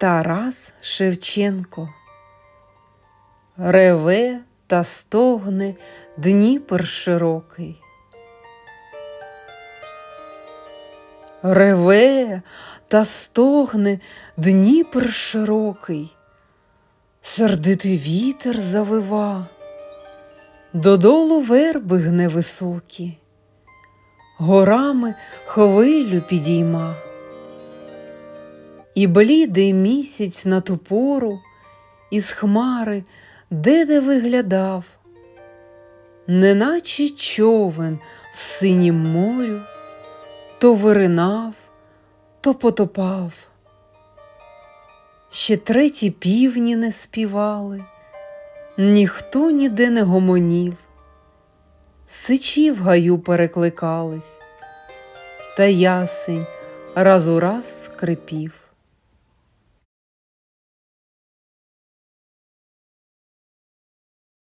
Тарас Шевченко. Реве та стогне Дніпр широкий. Реве та стогне Дніпр широкий, сердитий вітер завива, додолу верби гне високі, горами хвилю підійма. І блідий місяць на ту пору із хмари де-де виглядав, неначе човен в синім морю, то виринав, то потопав. Ще треті півні не співали, ніхто ніде не гомонів, сичі в гаю перекликались, та ясень раз у раз скрипів.